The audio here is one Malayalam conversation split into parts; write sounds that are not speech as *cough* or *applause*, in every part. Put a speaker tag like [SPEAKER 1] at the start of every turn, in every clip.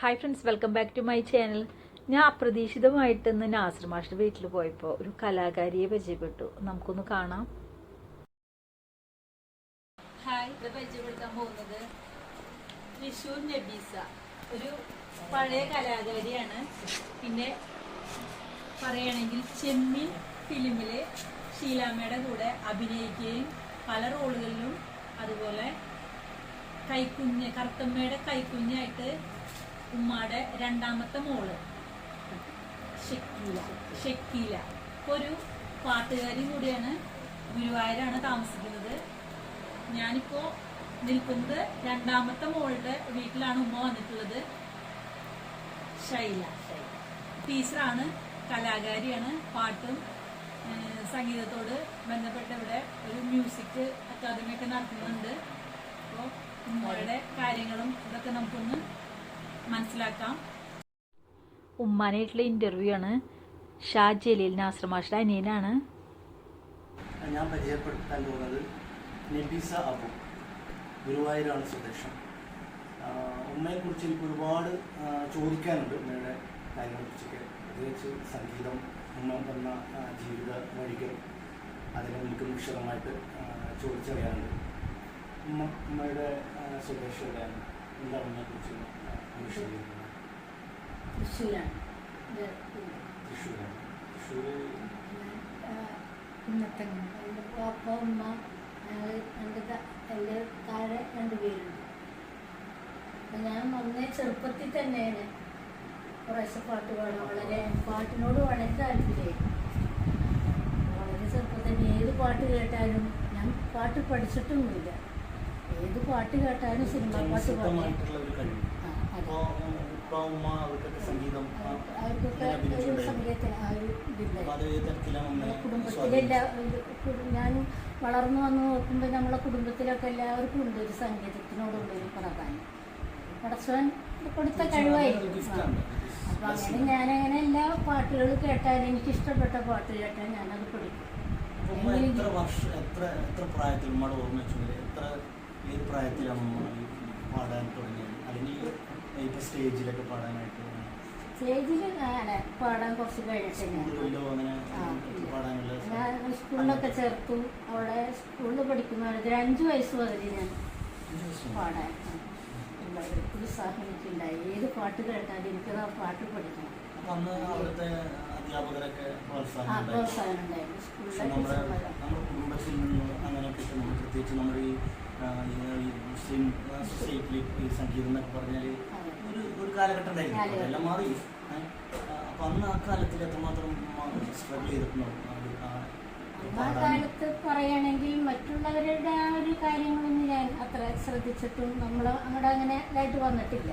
[SPEAKER 1] Hi friends welcome back to my channel ഞാൻ അപ്രതീക്ഷിതമായിട്ട് ഇന്ന് നാസർ വീട്ടിൽ പോയപ്പോൾ ഒരു കലാകാരിയെ പരിചയപ്പെട്ടു. നമുക്കൊന്ന് കാണാം. ഹായ് ഇത് പരിചയപ്പെടുത്താൻ പോകുന്നത് തൃശൂർ നബീസ. ഒരു പഴയ കലാകാരിയാണ്. പിന്നെ പറയുകയാണെങ്കിൽ ചെമ്മീൻ ഫിലിമിലെ ഷീലാമ്മയുടെ കൂടെ അഭിനയിക്കുകയും പല റോളുകളിലും അതുപോലെ കൈക്കുഞ്ഞ് കറുത്തമ്മയുടെ കൈക്കുഞ്ഞായിട്ട് ഉമ്മയുടെ രണ്ടാമത്തെ മോൾ. ഷക്കീല. ഷക്കീല. ഒരു പാട്ടുകാരി കൂടിയാണ് ഗുരുവായൂരാണ് താമസിക്കുന്നത്. ഞാനിപ്പോ നിൽക്കുന്നത് രണ്ടാമത്തെ മോളുടെ വീട്ടിലാണ് ഉമ്മ വന്നിട്ടുള്ളത്. ശൈല. ടീച്ചറാണ് കലാകാരിയാണ് പാട്ടും സംഗീതത്തോട് ബന്ധപ്പെട്ട് ഇവിടെ ഒരു മ്യൂസിക് അക്കാദമി ഒക്കെ നടത്തുന്നുണ്ട്. അപ്പോൾ ഉമ്മയുടെ കാര്യങ്ങളും ഇതൊക്കെ നമുക്കൊന്ന് മനസ്സിലാക്കാം. ഉമ്മാനായിട്ടുള്ള ഇന്റർവ്യൂ ആണ്. ഷാ ജലീൽ നാസർ അനിയനാണ്.
[SPEAKER 2] ഞാൻ പരിചയപ്പെടുത്താൻ പോകുന്നത് നബീസ അബു. ഗുരുവായൂരാണ് സ്വദേശം. ഉമ്മയെ കുറിച്ച് എനിക്ക് ഒരുപാട് ചോദിക്കാനുണ്ട് ഉമ്മയുടെ കാര്യങ്ങളെക്കുറിച്ചൊക്കെ. പ്രത്യേകിച്ച് സംഗീതം ഉമ്മ വന്ന ആഹ് ജീവിത വഴികൾ അതിനെ നമുക്ക് വിശദമായിട്ട് ചോദിച്ചറിയാനുണ്ട്. ഉമ്മ ഉമ്മയുടെ സ്വദേശം എന്താണ് ഉമ്മയെക്കുറിച്ച്? ആഹ് വിശദീകരിക്കുന്നത്
[SPEAKER 3] തൃശ്ശൂരാണ്.
[SPEAKER 2] തൃശ്ശൂരാണ്. തൃശ്ശൂർ
[SPEAKER 3] ഇന്നത്തെ എന്റെ പാപ്പ ഉമ്മ ഞങ്ങൾ എന്റെ എന്റെ താഴെ രണ്ട് പേരുണ്ട്. അപ്പം ഞാൻ വന്നേ ചെറുപ്പത്തിൽ തന്നെയാണ്. കുറേശ്ശെ പാട്ട് പാടാം വളരെ പാട്ടിനോട് വളരെ താല്പര്യമായിരുന്നു വളരെ ചെറുപ്പത്തിൽ ഏത് പാട്ട് കേട്ടാലും ഞാൻ പാട്ട് പഠിച്ചിട്ടൊന്നുമില്ല. ഏത് പാട്ട് കേട്ടാലും സിനിമ പാട്ട് പാടിയ
[SPEAKER 2] സംഗീതം
[SPEAKER 3] ഞാൻ വളർന്നു വന്ന് നോക്കുമ്പോൾ നമ്മളെ കുടുംബത്തിലൊക്കെ എല്ലാവർക്കും ഉണ്ട് ഒരു സംഗീതത്തിനോടുള്ള ഒരു പ്രാധാന്യം. പടച്ചവൻ കൊടുത്ത കഴിവായിരിക്കും. അപ്പം അങ്ങനെ ഞാനങ്ങനെ എല്ലാ പാട്ടുകൾ കേട്ടാൽ എനിക്ക് ഇഷ്ടപ്പെട്ട പാട്ട് കേട്ടാൽ ഞാനത് പഠിക്കും.
[SPEAKER 2] എത്ര വർഷം എത്ര എത്ര പ്രായത്തിൽ ഉമ്മയുടെ ഓർമ്മ എത്ര ഏത് പ്രായത്തിലാണ് ഉമ്മ ഈ പാടാൻ തുടങ്ങിയത്? അല്ലെങ്കിൽ ഇപ്പൊ സ്റ്റേജിലൊക്കെ പാടാനായിട്ട്
[SPEAKER 3] സ്റ്റേജിൽ അങ്ങനെ പാടാൻ കുറച്ച് കഴിഞ്ഞിട്ട് ഞാൻ സ്കൂളിലൊക്കെ ചേർത്തു. അവിടെ സ്കൂളിൽ പഠിക്കുന്ന അഞ്ചു വയസ്സ് മുതൽ ഞാൻ പാടാൻ ഉത്സാഹം എനിക്കുണ്ടായി ഏത് പാട്ട് കേട്ടാലും എനിക്കത് ആ പാട്ട് പഠിക്കണം.
[SPEAKER 2] അധ്യാപകരൊക്കെ കുടുംബത്തിൽ നിന്ന് അങ്ങനെ കിട്ടുന്നത് പ്രത്യേകിച്ച് നമ്മുടെ ഈ ആ, ഈ മുസ്ലിം സൊസൈറ്റിയിൽ ഈ സംഗീതം എന്നൊക്കെ പറഞ്ഞാൽ
[SPEAKER 3] അതെ.
[SPEAKER 2] ഒരു ഒരു കാലഘട്ടം ഉണ്ടായിരുന്നു അതെല്ലാം മാറി അപ്പൊ അന്ന് ആ കാലത്തിൽ എത്രമാത്രം സ്ട്രഗിൾ ചെയ്തിട്ടുണ്ടോ? ആ?
[SPEAKER 3] കാലത്ത് പറയുകയാണെങ്കിൽ മറ്റുള്ളവരുടെ ആ ഒരു കാര്യങ്ങളൊന്നും ഞാൻ അത്ര ശ്രദ്ധിച്ചിട്ടും നമ്മൾ അങ്ങോട്ട് അങ്ങനെ ഇതായിട്ട് വന്നിട്ടില്ല.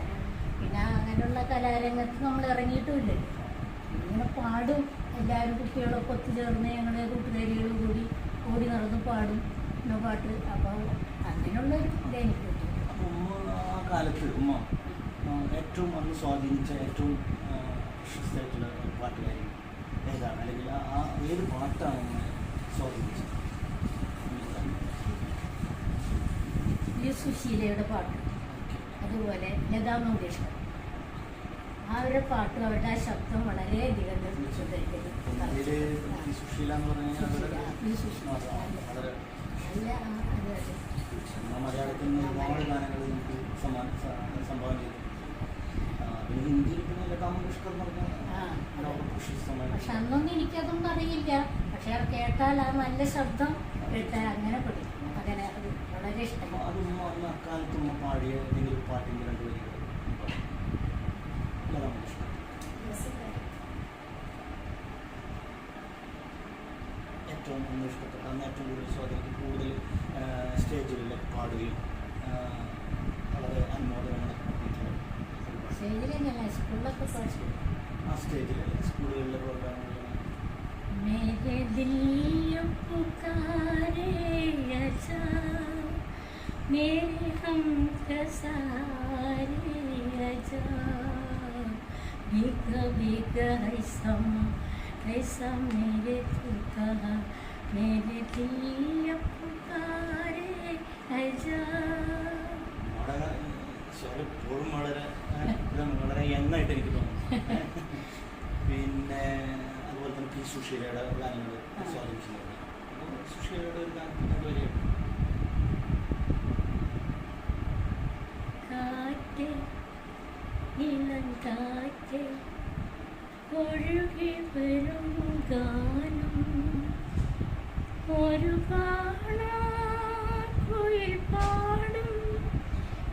[SPEAKER 3] പിന്നെ അങ്ങനെയുള്ള കലാരംഗത്ത് നമ്മൾ ഇറങ്ങിയിട്ടുമില്ല. ഇങ്ങനെ പാടും. എല്ലാവരും കുട്ടികളൊക്കെ ഒത്തുചേർന്ന് ഞങ്ങളുടെ കൂട്ടുകാരികൾ കൂടി ഓടി നടന്ന് പാടും പാട്ട്. അപ്പോൾ അങ്ങനെയുള്ളൊരു ഇതെനിക്ക് കിട്ടി
[SPEAKER 2] ആ കാലത്ത് ഉമ്മ ഏറ്റവും അന്ന് സ്വാധീനിച്ച ഏറ്റവും പ്രശസ്തമായിട്ടുള്ള പാട്ടുകാരി ഏതാണ്? അല്ലെങ്കിൽ ആ- ഏത് പാട്ടാണ് ഉമ്മ സ്വാധീനിച്ചത്?
[SPEAKER 3] സുശീലയുടെ പാട്ട്. അതുപോലെ ലതാ മങ്കേഷ്കർ. അവരുടെ പാട്ട് അവരുടെ ആ ശബ്ദം വളരെയധികം
[SPEAKER 2] സുശീല എന്ന്. വളരെ- അധികം മലയാളത്തിൽ ഒരുപാട് ഗാനങ്ങൾ നമുക്ക് സംഭാവന ചെയ്തു.
[SPEAKER 3] പക്ഷെ അന്നൊന്നും എനിക്കതൊന്നും അറിയില്ല. പക്ഷെ കേട്ടാൽ ആ നല്ല ശബ്ദം കേട്ടാൽ അങ്ങനെ പഠിക്കും. അങ്ങനെ അത് വളരെ
[SPEAKER 2] ഇഷ്ടം.
[SPEAKER 3] ഇഷ്ടമാണ്
[SPEAKER 2] പാടിയ ഏതെങ്കിലും പാട്ടിന്റെ രണ്ട് വരികൾ ലതാ മങ്കേഷ്കർ ഏറ്റവും അന്ന് ഇഷ്ടപ്പെട്ട അന്ന് ഏറ്റവും കൂടുതൽ സ്വാധീനിക്കും കൂടുതൽ സ്റ്റേജുകളിലൊക്കെ പാടുകയും വളരെ അനുമോദനങ്ങൾ.
[SPEAKER 3] സ്റ്റേജിൽ തന്നെയല്ല സ്കൂളിലൊക്കെ പഠിച്ചു
[SPEAKER 2] ആ സ്റ്റേജിൽ സ്കൂളുകളിലെ പ്രോഗ്രാമുകളിൽ
[SPEAKER 3] मेरे दिल यो पुकारे आजा मेरे हम सारे आजा भीगा भीगा ऐसा ऐसा मेरे तू कहा मेरे दिल यो पुकारे आजा
[SPEAKER 2] വളരെ സ്വരം എപ്പോഴും വളരെ ആ, ഇതാണ് വളരെ നന്നായിട്ട് എനിക്ക് തോന്നുന്നു പിന്നെ അതുപോലെ തന്നെ പി സുഷീലയുടെ ഗാനങ്ങൾ സ്വാധീനിച്ചിട്ടുണ്ട്. അപ്പോൾ സുഷീലയുടെ ഒരു ഗാനത്തിന് അതുവരെ
[SPEAKER 3] കാറ്റ് ഇളം കാറ്റ് ഒഴുകി വരും ഗാനം. ഒരു കുയിൽ പാടും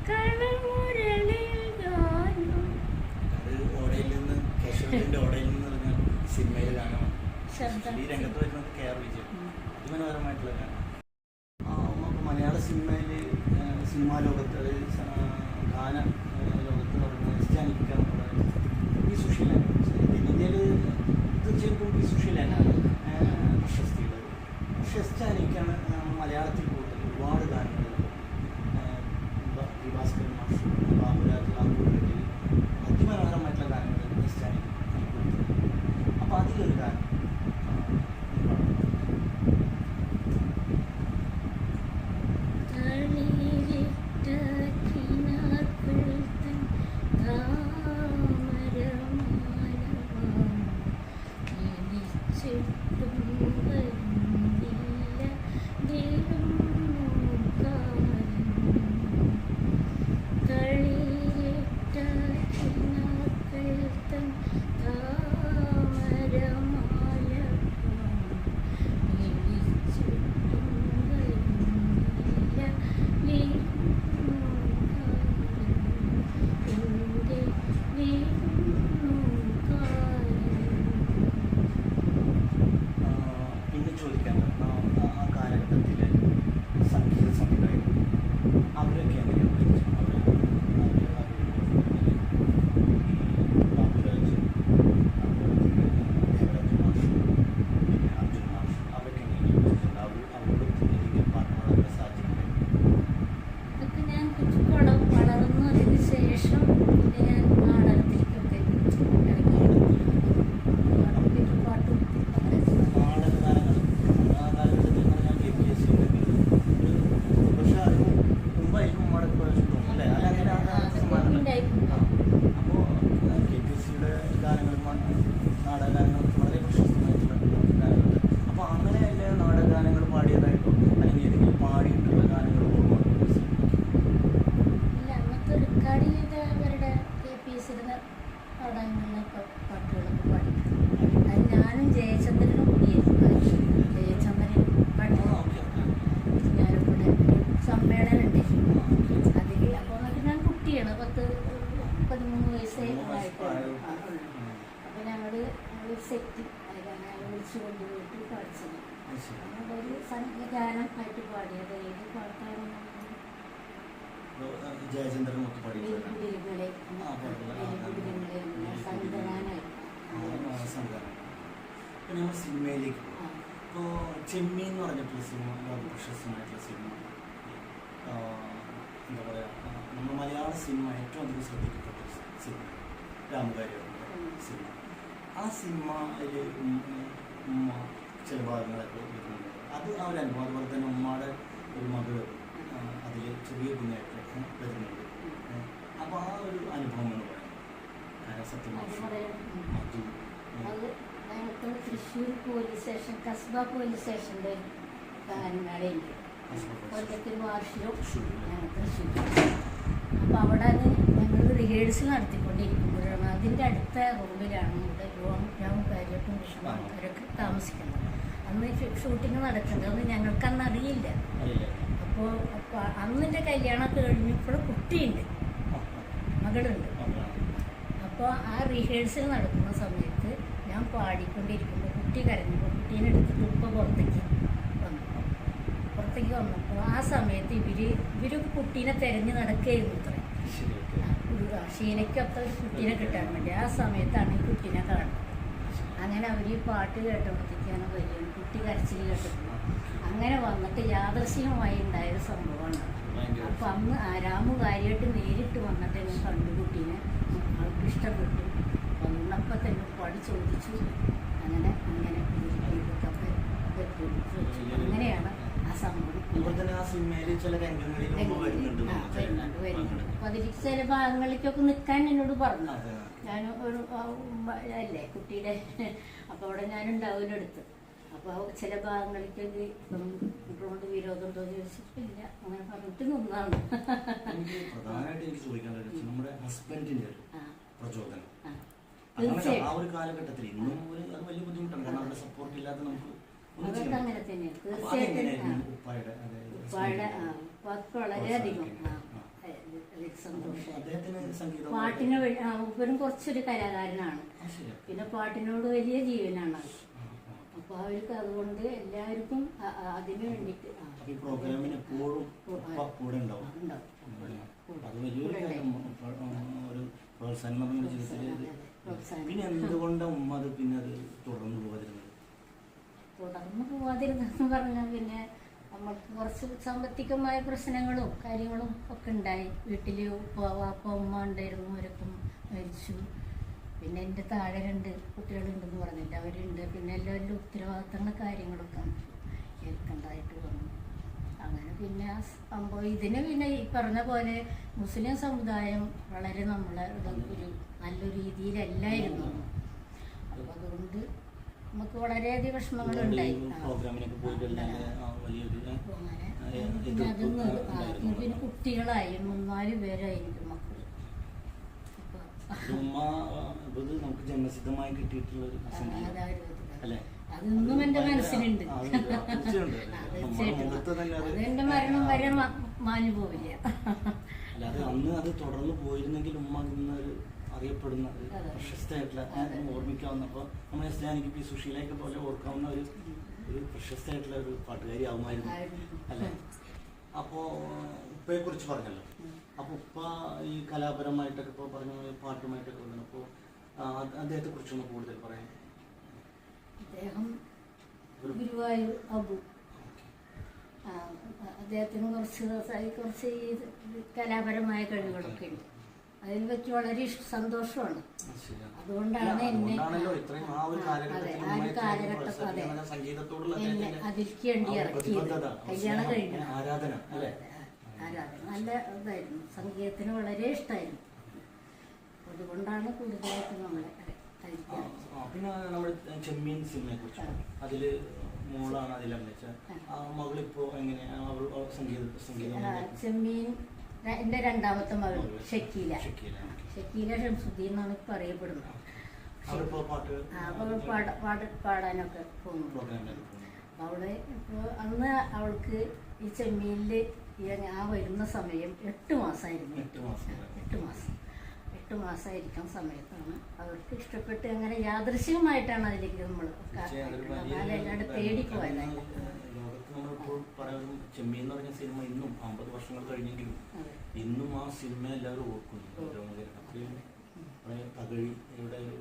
[SPEAKER 3] കളമുരളിൽ ഗാനം
[SPEAKER 2] അത് ഓടയിൽ നിന്ന് കേശവന്റെ ഓടയിൽ നിന്ന് പറഞ്ഞ സിനിമയിലെ ഗാനമാണ് ഈ രംഗത്ത് വരുന്നത് കെ ആർ വിജയൻ. അതിമനോഹരമായിട്ടുള്ള ഗാനം. ആ, നമുക്ക് മലയാള സിനിമയിൽ സിനിമാ ലോകത്ത് അതായത് ഗാന ലോകത്ത് പറയുന്നത് ഈ ഇന്ത്യയിൽ തീർച്ചയായിട്ടും ഈ സുശീലനാണ് സിനിമയിലേക്ക്. ഇപ്പോൾ ചെമ്മീൻ എന്ന് പറഞ്ഞിട്ടുള്ള സിനിമ പ്രശസ്തമായിട്ടുള്ള സിനിമ. എന്താ പറയുക നമ്മൾ മലയാള സിനിമ ഏറ്റവും അധികം ശ്രദ്ധിക്കപ്പെട്ട സിനിമ രാമകാരിയുടെ സിനിമ. ആ സിനിമയിൽ ഉമ്മ ചില ഭാഗങ്ങളൊക്കെ വരുന്നുണ്ട്. അത് ആ ഒരു അനുഭവം അതുപോലെ തന്നെ ഉമ്മയുടെ ഒരു മകൾ അതിൽ ചെറിയ കുഞ്ഞായിട്ട് വരുന്നുണ്ട്. അപ്പോൾ ആ ഒരു അനുഭവം എന്ന് പറയുന്നത്. സത്യം. മധു.
[SPEAKER 3] ഞങ്ങൾക്ക് Thrissur police station Kasba police സ്റ്റേഷന്റെ കാര്യങ്ങളുണ്ട് കൊല്ലത്തിൽ വാർഷികവും ഞങ്ങൾ തൃശ്ശൂർ അപ്പോൾ അവിടെ അത് ഞങ്ങൾ റിഹേഴ്സൽ നടത്തിക്കൊണ്ടിരിക്കുമ്പോഴാണ്. അതിന്റെ അടുത്ത റൂമിലാണ് ഇവിടെ രോം രാമകാര്യട്ടും വിഷ്ണുക്കാരൊക്കെ താമസിക്കുന്നത്. അന്ന് ഷൂട്ടിങ് നടക്കുന്നത് അന്ന് ഞങ്ങൾക്ക് അന്ന് അറിയില്ല. അപ്പോൾ അപ്പോൾ അന്നിന്റെ കല്യാണമൊക്കെ കഴിഞ്ഞപ്പോൾ കുട്ടിയുണ്ട്. മകളുണ്ട്. അപ്പോൾ ആ റിഹേഴ്സൽ നടക്കുന്ന സമയത്ത് ഞാൻ പാടിക്കൊണ്ടിരിക്കുമ്പോൾ കുട്ടി കരഞ്ഞപ്പോൾ കുട്ടീനെ എടുത്തിട്ട് ഉപ്പ പുറത്തേക്ക് വന്നു പുറത്തേക്ക് വന്നപ്പോൾ ആ സമയത്ത് ഇവർ ഇവർ കുട്ടീനെ തിരഞ്ഞ് നടക്കുകയായിരുന്നു അത്ര. ഒരു ഷീനയ്ക്കൊത്ത ഒരു കുട്ടീനെ കിട്ടാൻ വേണ്ടി ആ സമയത്താണ് ഈ കുട്ടീനെ കാണുന്നത്. അങ്ങനെ അവർ ഈ പാട്ട് കേട്ടപ്പോഴത്തേക്കാണ് വലിയ കുട്ടി കരച്ചിൽ കേട്ടിരുന്നത് അങ്ങനെ വന്നിട്ട് യാദൃശ്യമായി ഉണ്ടായൊരു സംഭവമാണ്. അപ്പം അന്ന് ആ രാമു കാര്യമായിട്ട് നേരിട്ട് വന്നിട്ട് ഞാൻ കണ്ടു കുട്ടീനെ. ആൾക്ക് ഇഷ്ടപ്പെട്ടു വന്നപ്പോൾ തന്നെ പടി ചോദിച്ചു അങ്ങനെ അങ്ങനെ ഇതൊക്കെ അങ്ങനെയാണ് ആ സംഭവം.
[SPEAKER 2] വരുന്നുണ്ട്.
[SPEAKER 3] അപ്പൊ അതിൽ ചില ഭാഗങ്ങളിലേക്കൊക്കെ നിൽക്കാൻ എന്നോട് പറഞ്ഞു. ഞാൻ ഒരു അല്ലേ കുട്ടിയുടെ അപ്പൊ അവിടെ ഞാൻ ഉണ്ടാവില്ല അപ്പോൾ ചില ഭാഗങ്ങളിലേക്ക് കൊണ്ട് വിരോധം തോന്നി ചോദിച്ചിട്ടില്ല അങ്ങനെ പറഞ്ഞിട്ട് നിന്നാണ്.
[SPEAKER 2] പ്രധാനമായിട്ട് എനിക്ക് ചോദിക്കാനുള്ളത് നമ്മുടെ ഹസ്ബൻഡിന്റെ പ്രചോദനം. അങ്ങനെ ആ ഒരു കാലഘട്ടത്തിൽ ഇന്നും ഒരു അത് വലിയ ബുദ്ധിമുട്ടാണ്. കാരണം അവരുടെ സപ്പോർട്ട് ഇല്ലാതെ നമുക്ക് ചെയ്യാൻ
[SPEAKER 3] അങ്ങനെ തന്നെയാണ്. തീർച്ചയായിട്ടും.
[SPEAKER 2] ഉപ്പായുടെ
[SPEAKER 3] ഉപ്പാക്ക് വളരെയധികം പാട്ടിന് വഴി കുറച്ചൊരു കലാകാരനാണ്. പിന്നെ പാട്ടിനോട് വലിയ ജീവനാണ്. അപ്പൊ അവർക്ക് അതുകൊണ്ട് എല്ലാവർക്കും അതിന് വേണ്ടിട്ട്
[SPEAKER 2] ഈ പ്രോഗ്രാമിന് എപ്പോഴും കൂടെ ഉണ്ടാവും. അത് വലിയൊരു ഒരു പ്രോത്സാഹനം നമ്മുടെ ജീവിതത്തിൽ
[SPEAKER 3] അതെ, അതെ, പ്രോത്സാഹനം.
[SPEAKER 2] പിന്നെ എന്തുകൊണ്ടാണ് ഉമ്മ അത് പിന്നെ അത് തുടർന്നു പോകാതിരുന്നത്
[SPEAKER 3] തുടർന്നു പോവാതിരുന്നെന്ന് പറഞ്ഞാൽ പിന്നെ നമ്മൾക്ക് കുറച്ച് സാമ്പത്തികമായ പ്രശ്നങ്ങളും കാര്യങ്ങളും ഒക്കെ ഉണ്ടായി. വീട്ടിൽ ഉപ്പ വാപ്പ ഉമ്മ ഉണ്ടായിരുന്നു. അവരൊക്കെ മരിച്ചു. പിന്നെ എന്റെ താഴെ രണ്ട് കുട്ടികളുണ്ടെന്ന് പറഞ്ഞില്ല അവരുണ്ട്. പിന്നെ എല്ലാ എല്ലാ ഉത്തരവാദിത്തങ്ങളും കാര്യങ്ങളൊക്കെ ഏൽക്കണ്ടായിട്ട് വന്നു. അങ്ങനെ പിന്നെ സംഭവം ഇതിന് പിന്നെ ഈ പറഞ്ഞ പോലെ മുസ്ലിം സമുദായം വളരെ നമ്മളെ ഒരു നല്ല രീതിയിലല്ലായിരുന്നു. അപ്പോൾ അതുകൊണ്ട് നമുക്ക് വളരെയധികം വിഷമങ്ങളുണ്ടായി. അപ്പൊ പിന്നെ
[SPEAKER 2] എതിർപ്പ്
[SPEAKER 3] അത് നിർ- പിന്നെ കുട്ടികളായി. മൂന്നാൽ പേരായിരിക്കും
[SPEAKER 2] ഇത് നമുക്ക് ജന്മസിദ്ധമായി കിട്ടിയിട്ടുള്ള അല്ലേ?
[SPEAKER 3] അതൊന്നും
[SPEAKER 2] എന്റെ
[SPEAKER 3] മനസ്സിലുണ്ട്. തീർച്ചയായിട്ടും. എന്റെ മരണം വരെ മാഞ്ഞു പോവില്ല.
[SPEAKER 2] അല്ലാതെ അന്ന് അത് തുടർന്ന് പോയിരുന്നെങ്കിൽ ഉമ്മ ഒരു അറിയപ്പെടുന്ന ഒരു. പ്രശസ്തമായിട്ടുള്ള ഓർമ്മിക്കാവുന്നപ്പോൾ നമ്മൾ സ്റ്റാനിക്ക് പി സുശീലയൊക്കെ പോലെ ഓർക്കാവുന്ന ഒരു ഒരു പ്രശസ്തമായിട്ടുള്ള ഒരു പാട്ടുകാരി ആവുമായിരുന്നു. അല്ലേ? അപ്പോൾ ഉപ്പയെ കുറിച്ച് പറഞ്ഞല്ലോ. അപ്പോൾ ഉപ്പ ഈ കലാപരമായിട്ടൊക്കെ ഇപ്പോൾ പറഞ്ഞ പാട്ടുമായിട്ടൊക്കെ വന്നു അപ്പോൾ അദ്ദേഹത്തെ കുറിച്ചൊന്ന് കൂടുതൽ പറയാം
[SPEAKER 3] അദ്ദേഹം ഗുരുവായൂർ അബു. അദ്ദേഹത്തിന് കുറച്ച് കുറച്ച് ഈ കലാപരമായ കഴിവുകളൊക്കെ ഉണ്ട്. അതിൽ വെച്ച് വളരെ സന്തോഷമാണ്. അതുകൊണ്ടാണ് എന്നെ കാലഘട്ടം
[SPEAKER 2] ഒരു
[SPEAKER 3] ഇറക്കിയത്. കല്യാണം കഴിഞ്ഞു.
[SPEAKER 2] ആരാധന
[SPEAKER 3] നല്ല ഇതായിരുന്നു. സംഗീതത്തിന് വളരെ ഇഷ്ടമായിരുന്നു അതുകൊണ്ടാണ് കൂടുതലായിട്ട് നമ്മളെ
[SPEAKER 2] പിന്നെ നമ്മൾ ചെമ്മീൻ സിനിമയെ കുറിച്ച്.
[SPEAKER 3] ആ.
[SPEAKER 2] അതിൽ മോളാണ് അതിൽ ആ. മകളിപ്പോ എങ്ങനെയാ? അവൾ അവൾ സംഗീത സംഗീതം
[SPEAKER 3] ചെമ്മീൻ എന്റെ രണ്ടാമത്തെ മകൾ ഷക്കീല.
[SPEAKER 2] ഷക്കീല.
[SPEAKER 3] ഷംസുദ്ദീൻ എന്നാണ് ഇപ്പൊ അറിയപ്പെടുന്നത്
[SPEAKER 2] അവളിപ്പോ പാട്ട്
[SPEAKER 3] പാടാനൊക്കെ പോകുന്നു. അവൾ ഇപ്പോൾ അന്ന് അവൾക്ക് ഈ ചെമ്മീനിൽ ആ വരുന്ന സമയം എട്ട് മാസമായിരുന്നു.
[SPEAKER 2] എട്ട് മാസം.
[SPEAKER 3] എട്ട് മാസം. എട്ട് മാസമായിരിക്കുന്ന സമയത്താണ് അവർക്ക് ഇഷ്ടപ്പെട്ട് അങ്ങനെ യാദൃശ്യമായിട്ടാണ് അതിലേക്ക് നമ്മൾ
[SPEAKER 2] പക്ഷേ അതൊരു പറയുന്നത് ചെമ്മീൻ എന്ന് പറഞ്ഞ സിനിമ ഇന്നും അമ്പത് വർഷങ്ങൾ കഴിഞ്ഞെങ്കിലും ഇന്നും ആ സിനിമ എല്ലാവരും ഓർക്കുന്നു. തകഴിയുടെ ഒരു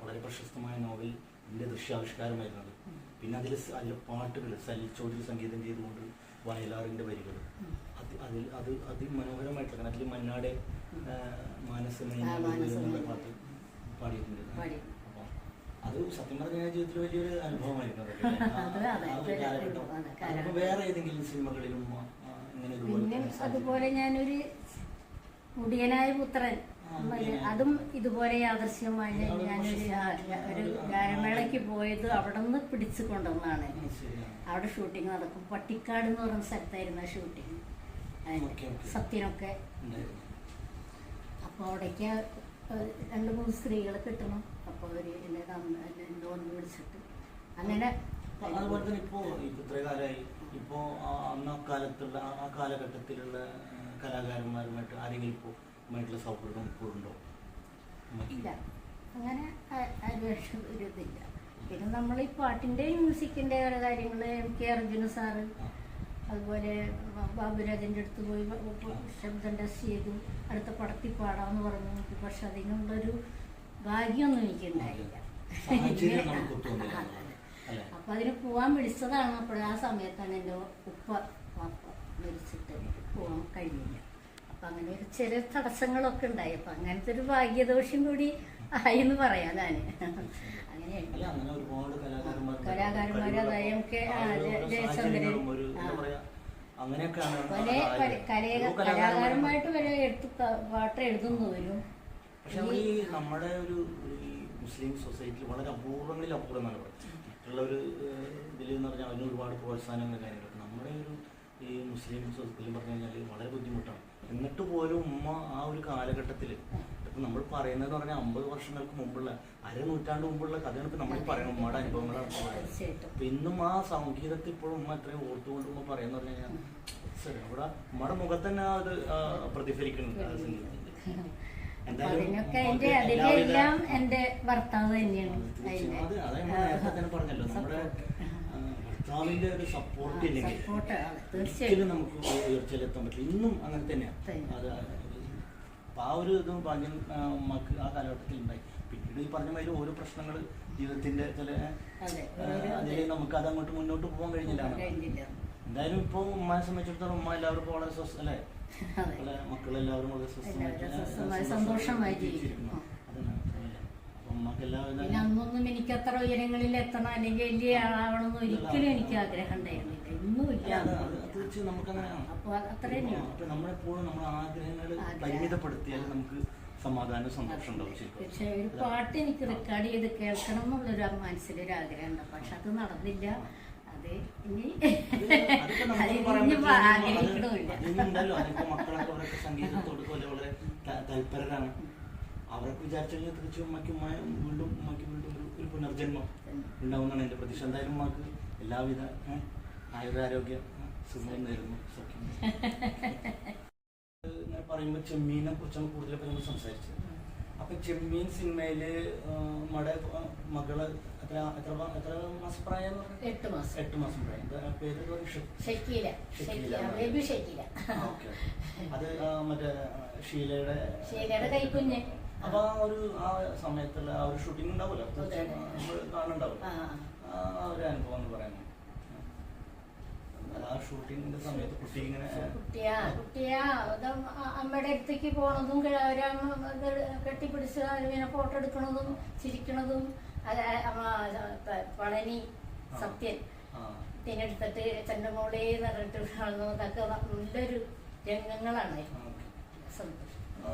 [SPEAKER 2] വളരെ പ്രശസ്തമായ നോവൽ ഇതിന്റെ ദൃശ്യാവിഷ്കാരമായിരുന്നു അത് പിന്നെ അതിൽ അതിലെ പാട്ടുകൾ സലിച്ചോടിൽ സംഗീതം ചെയ്തുകൊണ്ട് വയലാറിന്റെ വരികൾ. അത് അതിൽ അത് അതിമനോഹരമായിട്ടുള്ള അതിൽ മന്നാടെ മാനസമയ പാട്ട് പാടിയിട്ടുണ്ട്. അത് സത്യം പറഞ്ഞ ജീവിതത്തിൽ വലിയൊരു അനുഭവമായിരുന്നു *laughs* വേറെ ഏതെങ്കിലും സിനിമകളിലും
[SPEAKER 3] പിന്നെ? അതുപോലെ ഞാനൊരു മുടിയനായ പുത്രൻ. അതും ഇതുപോലെ യാദൃശ്യമായി ഞാനൊരു ഒരു ഗാനമേളയ്ക്ക് പോയത് അവിടെ നിന്ന് പിടിച്ചു കൊണ്ടുവന്നാണ് അവിടെ ഷൂട്ടിംഗ് നടക്കും. പട്ടിക്കാട് എന്ന് പറഞ്ഞ സ്ഥലത്തായിരുന്നു ആ ഷൂട്ടിംഗ്. സത്യനൊക്കെ.
[SPEAKER 2] അപ്പൊ
[SPEAKER 3] അപ്പോൾ അവിടേക്ക് രണ്ട് മൂന്ന് സ്ത്രീകളെ കിട്ടണം. അപ്പോൾ അവർ എന്നെ ലോൺ വിളിച്ചിട്ട് അങ്ങനെ
[SPEAKER 2] അതുപോലെ തന്നെ ഇപ്പോ ഇപ്പൊ ഇത്ര കാലമായി ഇപ്പോ ആ അന്ന് കാലഘട്ടത്തിലുള്ള കലാകാരന്മാരുമായിട്ട് ആരെങ്കിലും ഇപ്പോൾ ആയിട്ടുള്ള സൗഹൃദം ഇപ്പോഴുണ്ടോ
[SPEAKER 3] ഇല്ല അങ്ങനെ ഒരു ഇതില്ല പിന്നെ നമ്മൾ ഈ പാട്ടിന്റെ മ്യൂസിക്കിന്റെ ഓരോ കാര്യങ്ങൾ എം കെ അർജുന സാറ് അതുപോലെ ബാബുരാജന്റെ ബാബുരാജന്റെ അടുത്ത് പോയി ശബ്ദം ടെസ്റ്റ് ചെയ്തു അടുത്ത പടത്തിൽ പാടാമെന്ന് പറഞ്ഞു പക്ഷെ അതിനുള്ളൊരു ഭാഗ്യമൊന്നും എനിക്കുണ്ടായില്ല. അപ്പൊ അതിന് പോവാൻ വിളിച്ചതാണ്. അപ്പോൾ ആ സമയത്താണ് എന്റെ ഉപ്പ വാപ്പ വിളിച്ചിട്ട് പോവാൻ കഴിഞ്ഞില്ല അപ്പൊ അങ്ങനെ ഒരു ചെറിയ തടസ്സങ്ങളൊക്കെ ഉണ്ടായി. അപ്പൊ അങ്ങനത്തെ ഒരു ഭാഗ്യദോഷം കൂടി ആയി എന്ന് പറയാം ഞാൻ. അങ്ങനെയുണ്ട്. കലാകാരന്മാര് അതായത് നമുക്ക് ജയചന്ദ്രൻ. പല കലാകാരന്മാരായിട്ട് വരെ എടുത്ത് പാട്ട് എഴുതുന്നവരും
[SPEAKER 2] പക്ഷെ നമ്മൾ ഈ നമ്മുടെ ഒരു ഈ മുസ്ലിം സൊസൈറ്റിയിൽ വളരെ അപൂർവങ്ങളിൽ അപൂർവം എന്നാണ് പറയുന്നത്. മറ്റുള്ള ഒരു ഇതിൽ എന്ന് പറഞ്ഞാൽ അതിന് ഒരുപാട് പ്രോത്സാഹനങ്ങൾ കാര്യങ്ങളൊക്കെ. നമ്മുടെ ഒരു ഈ മുസ്ലിം സൊസൈറ്റിയിൽ പറഞ്ഞു കഴിഞ്ഞാൽ വളരെ ബുദ്ധിമുട്ടാണ്. എന്നിട്ട് പോലും ഉമ്മ ആ ഒരു കാലഘട്ടത്തിൽ ഇപ്പം നമ്മൾ പറയുന്നത് പറഞ്ഞാൽ അമ്പത് വർഷങ്ങൾക്ക് മുമ്പുള്ള അര നൂറ്റാണ്ട് മുമ്പുള്ള കഥയാണ് ഇപ്പം നമ്മൾ പറയുന്നത്. ഉമ്മയുടെ അനുഭവങ്ങളാണ് പറയുന്നത്. അപ്പൊ ഇന്നും ആ സംഗീതത്തിൽ ഇപ്പോഴും ഉമ്മ എത്രയും ഓർത്തുകൊണ്ട് ഉമ്മ പറയുന്ന പറഞ്ഞു കഴിഞ്ഞാൽ അവിടെ ഉമ്മയുടെ മുഖത്ത് തന്നെ അത് പ്രതിഫലിക്കുന്നുണ്ട് ആ സംഗീതത്തിന്റെ.
[SPEAKER 3] അപ്പൊ അതിനൊക്കെ
[SPEAKER 2] ഉമ്മക്ക്
[SPEAKER 3] അതിന്റെ അതിലെല്ലാം എന്റെ ഭർത്താവ് തന്നെയാണ് അതിന്റെ
[SPEAKER 2] പറഞ്ഞല്ലോ നമ്മുടെ ഭർത്താവിന്റെ ഒരു സപ്പോർട്ട് ഇല്ലെങ്കിൽ
[SPEAKER 3] തീർച്ചയായും.
[SPEAKER 2] നമുക്ക് ഉയർച്ചയിലെത്താൻ പറ്റില്ല. ഇന്നും അങ്ങനെ തന്നെയാണ്
[SPEAKER 3] തന്നെ.
[SPEAKER 2] അത് അപ്പൊ ആ ഒരു ഇതും ഭാഗ്യം ആ, ഉമ്മക്ക് ആ കാലഘട്ടത്തിൽ ഉണ്ടായി. പിന്നീട് ഈ പറഞ്ഞ മാതിരി ഓരോ പ്രശ്നങ്ങൾ ജീവിതത്തിന്റെ ചില
[SPEAKER 3] അതെ
[SPEAKER 2] അതിൽ നമുക്ക് അത് അങ്ങോട്ട് മുന്നോട്ട് പോകാൻ കഴിഞ്ഞില്ല. എന്തായാലും ഇപ്പൊ ഉമ്മയെ സംബന്ധിച്ചിടത്തോളം ഉമ്മ എല്ലാവർക്കും വളരെ സ്വസ്ഥ അല്ലെ? മക്കളെല്ലാവരും വളരെ
[SPEAKER 3] സന്തോഷമായി
[SPEAKER 2] ജീവിച്ചിരിക്കുന്നു.
[SPEAKER 3] ജീവിക്കുന്നു.
[SPEAKER 2] അതാണ് അല്ലേ? അപ്പൊ
[SPEAKER 3] പിന്നെ അന്നൊന്നും എനിക്ക് അത്ര ഉയരങ്ങളിൽ എത്തണം അല്ലെങ്കിൽ വലിയ ആളാവണമെന്ന് ഒരിക്കലും എനിക്ക് ആഗ്രഹം ഉണ്ടായിരുന്നില്ല. ഇന്നും ഇല്ല. അപ്പൊ
[SPEAKER 2] നമ്മളെപ്പോഴും നമ്മുടെ ആഗ്രഹങ്ങൾ
[SPEAKER 3] ആഗ്രഹം.
[SPEAKER 2] പരിമിതപ്പെടുത്തിയാൽ നമുക്ക് സമാധാനം സന്തോഷം ഉണ്ടാവും
[SPEAKER 3] പക്ഷെ ഒരു പാട്ട് എനിക്ക് റെക്കോർഡ് ചെയ്ത് കേൾക്കണം എന്നുള്ളൊരു മനസ്സിലൊരു ആഗ്രഹം ഉണ്ട് പക്ഷെ അത് നടന്നില്ല. *laughs*
[SPEAKER 2] അതിനുണ്ടല്ലോ അതിപ്പോ മക്കളൊക്കെ അവരൊക്കെ സംഗീതത്തോട് പോലെ വളരെ തൽപരരാണ്. അവർക്ക് തിരിച്ചു ഉമ്മയ്ക്ക് ഉമ്മ വീണ്ടും ഉമ്മയ്ക്ക് വീണ്ടും ഒരു ഒരു പുനർജന്മം ഉണ്ടാവുന്നതാണ് എന്റെ പ്രതീക്ഷ. എന്തായാലും ഉമ്മക്ക് എല്ലാവിധ ആയുരാരോഗ്യ സുഖം നേരുന്നു. സഖ്യം *laughs* ഇങ്ങനെ പറയുമ്പോൾ ചെമ്മീനെ കുറിച്ചാണ് കൂടുതൽ നമ്മൾ സംസാരിച്ചത്. അപ്പൊ ചെമ്മീൻ സിനിമയിൽ നമ്മുടെ മകൾ എത്ര എത്ര എത്ര മാസം പ്രായം
[SPEAKER 3] എട്ട് മാസം.
[SPEAKER 2] എട്ട് മാസം പ്രായം. പേര്
[SPEAKER 3] ഷക്കീല.
[SPEAKER 2] ഷക്കീല. ഓക്കേ. അത് മറ്റേ ഷീലയുടെ
[SPEAKER 3] ഷീലയുടെ കൈക്കുഞ്ഞ്.
[SPEAKER 2] അപ്പൊ ആ ഒരു ആ സമയത്തുള്ള ആ ഒരു ഷൂട്ടിംഗ്. നമ്മൾ കാണുന്നുണ്ടാവും
[SPEAKER 3] ആ
[SPEAKER 2] ഒരു അനുഭവം എന്ന് പറയുന്നത്. ഷൂട്ടിങ്ങിന്റെ സമയത്ത് കുട്ടി ഇങ്ങനെ
[SPEAKER 3] കുട്ടിയാ കുട്ടിയാ അത് അമ്മയുടെ അടുത്തേക്ക് പോണതും ഒരാമ കെട്ടിപ്പിടിച്ച് ഇങ്ങനെ ഫോട്ടോ എടുക്കണതും ചിരിക്കണതും അത് പളനി സത്യൻ.
[SPEAKER 2] തിന്നെടുത്തിട്ട്
[SPEAKER 3] ഇതിനെടുത്തിട്ട് ചെന്റെ മോളെ പറഞ്ഞിട്ട് കാണുന്നതൊക്കെ നല്ലൊരു രംഗങ്ങളാണ്.
[SPEAKER 2] ആ, ഓക്കേ.
[SPEAKER 3] സന്തോഷം.
[SPEAKER 2] ആ,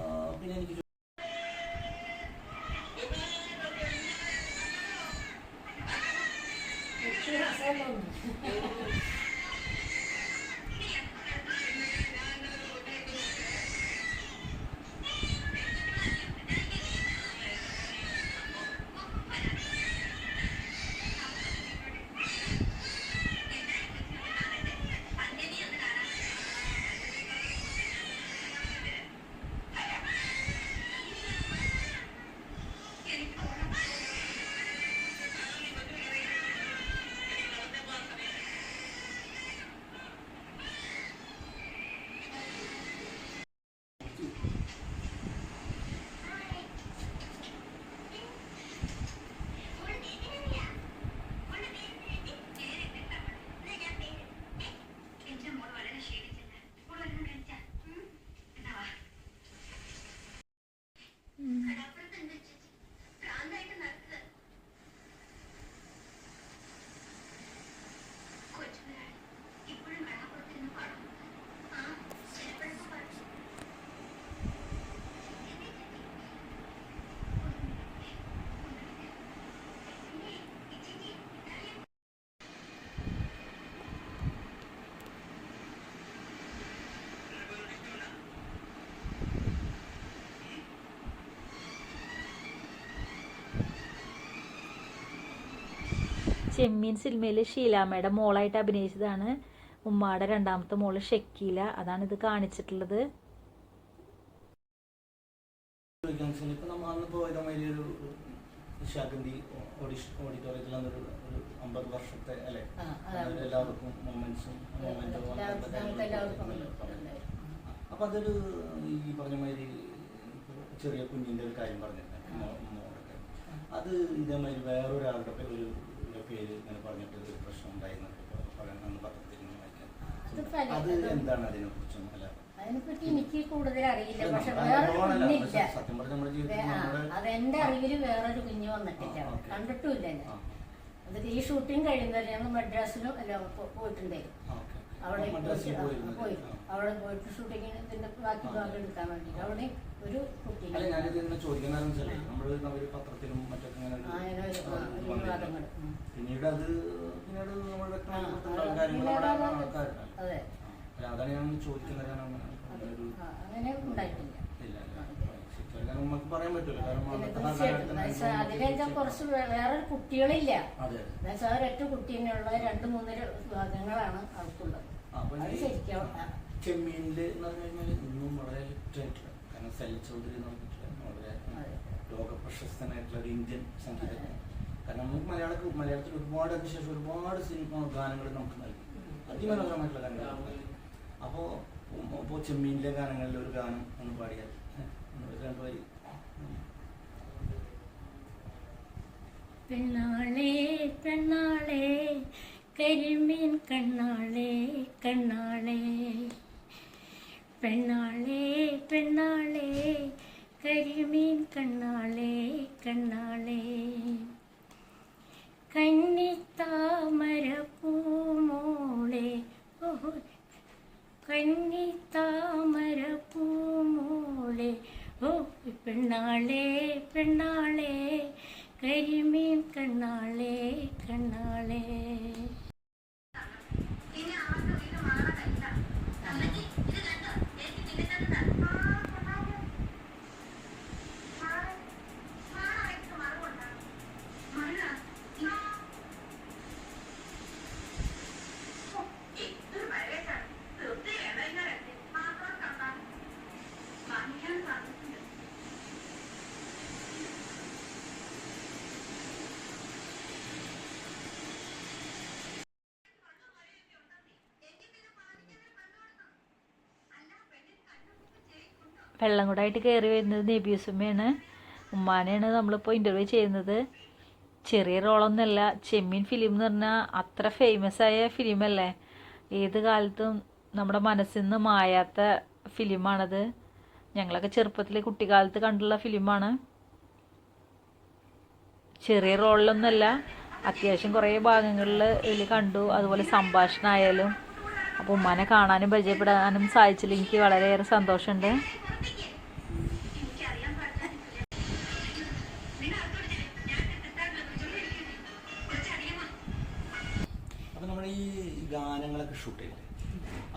[SPEAKER 1] ചെമ്മീൻ സിനിമയിൽ ഷീലാമ്മയുടെ മോളായിട്ട് അഭിനയിച്ചതാണ്. ഉമ്മാടെ രണ്ടാമത്തെ മോൾ ഷക്കീല. അതാണ് ഇത് കാണിച്ചിട്ടുള്ളത്.
[SPEAKER 2] ഓഡിറ്റോറിയത്തിൽ ഒരു അമ്പത് വർഷത്തെ അല്ലെ. എല്ലാവർക്കും മൊമെന്റ്സും. അപ്പൊ അതൊരു ഈ പറഞ്ഞ മാതിരി ചെറിയ കുഞ്ഞിന്റെ ഒരു കാര്യം പറഞ്ഞിട്ടുണ്ട്. അത് ഇതേമാതിരി വേറൊരാളുടെ ഒരു പേര് ഇങ്ങനെ പറഞ്ഞിട്ട് ഒരു പ്രശ്നം ഉണ്ടായി പത്രത്തിൽ
[SPEAKER 3] അത്
[SPEAKER 2] എന്താണ് അതിനെ കുറിച്ചും അല്ല
[SPEAKER 3] അതിനെപ്പറ്റി എനിക്ക് കൂടുതൽ അറിയില്ല. പക്ഷെ
[SPEAKER 2] വേറെ
[SPEAKER 3] കുഞ്ഞില്ല. അതെന്റെ അറിവിൽ വേറൊരു കുഞ്ഞ് വന്നിട്ടില്ല. കണ്ടിട്ടുമില്ല ഞാൻ. എന്നിട്ട് ഈ ഷൂട്ടിംഗ് കഴിയുന്നവരെ ഞങ്ങൾ മദ്രാസിലും എല്ലാം പോയിട്ടുണ്ട്. പോയിട്ടുണ്ടായിരുന്നു. അവിടെ പോയി. അവിടെ പോയിട്ട് ഷൂട്ടിങ്ങിന് ഇതിന്റെ ബാക്കി ഭാഗം എടുക്കാൻ വേണ്ടി അവിടെ ഒരു
[SPEAKER 2] അല്ല ഞാനിത് ഇങ്ങനെ ചോദിക്കുന്നതെന്ന് വെച്ചാൽ നമ്മൾ ഒരു പത്രത്തിലും മറ്റൊക്കെ ഇങ്ങനെ ഒരു-
[SPEAKER 3] ആ, ഇങ്ങനെ ഒരു- ആ, ഒരു
[SPEAKER 2] വന്നിരുന്നു.
[SPEAKER 3] ഭാഗങ്ങൾ. ഉം.
[SPEAKER 2] പിന്നീട് അത് പിന്നീട്
[SPEAKER 3] ആ,
[SPEAKER 2] കാര്യങ്ങൾ അവിടെ
[SPEAKER 3] അത്
[SPEAKER 2] ആൾക്കാരുണ്ട്.
[SPEAKER 3] അതെ
[SPEAKER 2] അല്ല, അതാണ് ഞാൻ ചോദിക്കുന്നത് കാരണം
[SPEAKER 3] അത്
[SPEAKER 2] ഒരു
[SPEAKER 3] ആ, അങ്ങനെ ഉണ്ടായിട്ടില്ല
[SPEAKER 2] ഇല്ല ഇല്ല. ശരിക്കും കാരണം നമുക്ക് പറയാൻ പറ്റില്ല കാരണം
[SPEAKER 3] പിന്നെ
[SPEAKER 2] അന്നത്തെ
[SPEAKER 3] തീർച്ചയായിട്ടും
[SPEAKER 2] കാലഘട്ടത്തിൽ
[SPEAKER 3] എന്നുവെച്ചാൽ അതിലെല്ലാം കുറച്ച് വേറെ കുട്ടികളില്ല
[SPEAKER 2] അതെ
[SPEAKER 3] എന്നുവെച്ചാൽ ഒരൊറ്റ കുട്ടീനുള്ള രണ്ട് മൂന്ന് വിഭാഗങ്ങളാണ് അവർക്കുള്ളത്
[SPEAKER 2] അപ്പൊ
[SPEAKER 3] അത് ശരിക്കും ആ,
[SPEAKER 2] ചെമ്മീനിൽ എന്ന് പറഞ്ഞു കഴിഞ്ഞാൽ ഇന്നും വളരെ ഹിറ്റായിട്ടുള്ള എന്ന് പറഞ്ഞിട്ടുള്ള വളരെ. ലോക പ്രശസ്തനായിട്ടുള്ള ഒരു ഇന്ത്യൻ സംഗീതജ്ഞൻ കാരണം നമുക്ക് മലയാള മലയാളത്തിൽ ഒരുപാട് അതിനുശേഷം ഒരുപാട് സിനിമ ഗാനങ്ങൾ നമുക്ക് നൽകി. അതിമനോഹരമായിട്ടുള്ള ഗാനങ്ങൾ അപ്പോൾ ഇപ്പോൾ ചെമ്മീനിലെ ഗാനങ്ങളിൽ ഒരു ഗാനം ഒന്ന് പാടിയാൽ ഏ, ഒന്ന് രണ്ട് വരി
[SPEAKER 3] പെണ്ണാളെ പെണ്ണാളെ കരിമീൻ കണ്ണാളെ കണ്ണാളെ. പെണ്ണാളെ പെണ്ണാളെ കരിമീൻ കണ്ണാളെ കണ്ണാളെ. കന്നിത്താമര പൂമോളെ കന്നിത്താമര പൂമോളെ ഓ പെണ്ണാളെ പെണ്ണാളെ കരിമീൻ കണ്ണാളെ കണ്ണാളെ.
[SPEAKER 1] വെള്ളം കൂടായിട്ട് കയറി വരുന്നത് നബിയുസമ്മയാണ് ഉമ്മാനെയാണ് നമ്മളിപ്പോൾ ഇന്റർവ്യൂ ചെയ്യുന്നത്. ചെറിയ റോളൊന്നുമല്ല ചെമ്മീൻ ഫിലിം എന്ന് പറഞ്ഞാൽ അത്ര ഫേമസ് ആയ ഫിലിമല്ലേ ഏത് കാലത്തും നമ്മുടെ മനസ്സിൽ നിന്ന് മായാത്ത ഫിലിമാണത് ഞങ്ങളൊക്കെ ചെറുപ്പത്തിൽ കുട്ടിക്കാലത്ത് കണ്ടുള്ള ഫിലിമാണ് ചെറിയ റോളിലൊന്നുമല്ല അത്യാവശ്യം കുറേ ഭാഗങ്ങളിൽ ഇതിൽ കണ്ടു. അതുപോലെ സംഭാഷണമായാലും അപ്പോൾ ഉമ്മാനെ കാണാനും പരിചയപ്പെടാനും സാധിച്ചില്ല. എനിക്ക് വളരെയേറെ സന്തോഷമുണ്ട്.
[SPEAKER 2] ഈ ഗാനങ്ങളൊക്കെ ഷൂട്ട് ചെയ്യില്ലേ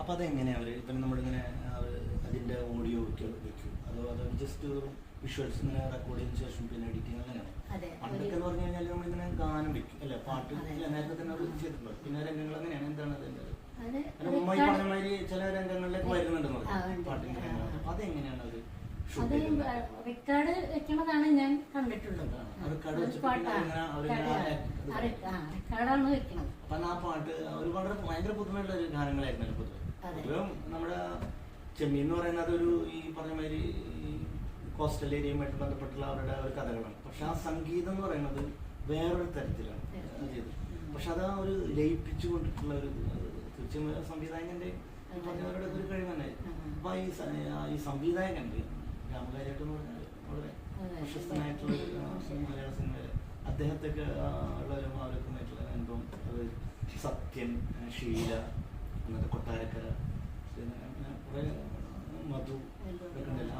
[SPEAKER 2] അപ്പൊ അതെങ്ങനെയാ അവർ? ഇപ്പം നമ്മളിങ്ങനെ അവർ അതിന്റെ ഓഡിയോ വെക്കും. അതോ അത് ജസ്റ്റ് വിഷ്വൽസ് ഇങ്ങനെ റെക്കോർഡ് ചെയ്തതിനു ശേഷം പിന്നെ എഡിറ്റിംഗ് അങ്ങനെയാണ്? പണ്ടൊക്കെ എന്ന് പറഞ്ഞു കഴിഞ്ഞാൽ നമ്മളിങ്ങനെ ഗാനം വെക്കും അല്ലെ? പാട്ട് നേരത്തെ തന്നെ ചെയ്തിട്ടുണ്ടോ പിന്നെ രംഗങ്ങൾ അങ്ങനെയാണ്. എന്താണ് അതിന്റെ
[SPEAKER 3] അത്.
[SPEAKER 2] അല്ല, ഉമ്മ ഈ പറഞ്ഞ മാതിരി ചില രംഗങ്ങളിലേക്ക് അതെങ്ങനെയാണ്
[SPEAKER 3] അത് റെക്കോർഡ് വെക്കണതാണ് ഞാൻ കണ്ടിട്ടുള്ളത്. റെക്കോർഡാണ് വെക്കണത്.
[SPEAKER 2] അപ്പൊ ആ പാട്ട് ഭയങ്കര പുതുമയുള്ള ഒരു. പൊതുവെ. നമ്മുടെ ചെമ്മീൻ എന്ന് പറയുന്നത് ഒരു ഈ പറഞ്ഞ മാതിരി കോസ്റ്റൽ ഏരിയയുമായിട്ട് ബന്ധപ്പെട്ടുള്ള അവരുടെ ഒരു കഥകളാണ്. പക്ഷെ ആ സംഗീതം എന്ന് പറയുന്നത് വേറൊരു തരത്തിലാണ് ചെയ്തത്. പക്ഷെ അത് ആ ഒരു ലയിപ്പിച്ചു കൊണ്ടിട്ടുള്ള ഒരു തീർച്ചയായും സംവിധായകന്റെ പറഞ്ഞവരുടെ ഒരു കഴിവ് തന്നെ. അപ്പൊ ഈ ഈ സംവിധായകന്റെ രാമകാരിയായിട്ട് എന്ന് പറഞ്ഞാൽ വളരെ. പ്രശസ്തനായിട്ടുള്ള മലയാള സിനിമയിലെ അദ്ദേഹത്തൊക്കെ ഉള്ളവരും അവരൊക്കെ അനുഭവം. അത് സത്യൻ ഷീല എന്നിട്ട് കൊട്ടാരക്കര പിന്നെ കുറെ മധു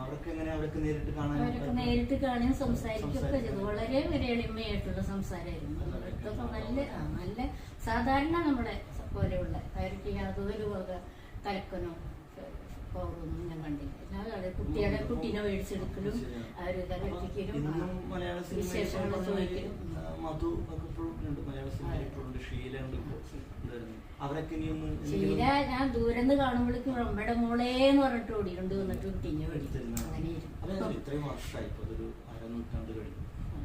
[SPEAKER 2] അവരൊക്കെ എങ്ങനെ അവരൊക്കെ നേരിട്ട് കാണാൻ
[SPEAKER 3] നേരിട്ട് കാണാൻ സംസാരിക്കുകയൊക്കെ ചെയ്തു. വളരെ ഒരു എളിമയായിട്ടുള്ള സംസാരമായിരുന്നു. നല്ല നല്ല സാധാരണ നമ്മുടെ പോലെയുള്ള അവർക്ക് യാതൊരു വക കലക്കനോ പോകുന്നു ഞാൻ കണ്ടില്ല. കുട്ടികളെ കുട്ടീനെ മേടിച്ചെടുക്കലും
[SPEAKER 2] അവർ സിനിമയിൽ
[SPEAKER 3] വിശേഷങ്ങൾ ചോദിക്കലും.
[SPEAKER 2] മധു അവരൊക്കെ
[SPEAKER 3] ശീല ഞാൻ ദൂരന്ന് കാണുമ്പോഴേക്കും നമ്മുടെ മോളെ എന്ന് പറഞ്ഞിട്ട് ഓടിക്കൊണ്ട് വന്നിട്ട് കുട്ടീനെ മേടിച്ചു
[SPEAKER 2] അപ്പൊ ഞാൻ
[SPEAKER 3] അങ്ങനെ
[SPEAKER 2] ഇത്രയും വർഷമായി ഇപ്പൊ അതൊരു അരനൂറ്റാണ്ട് കഴിഞ്ഞു.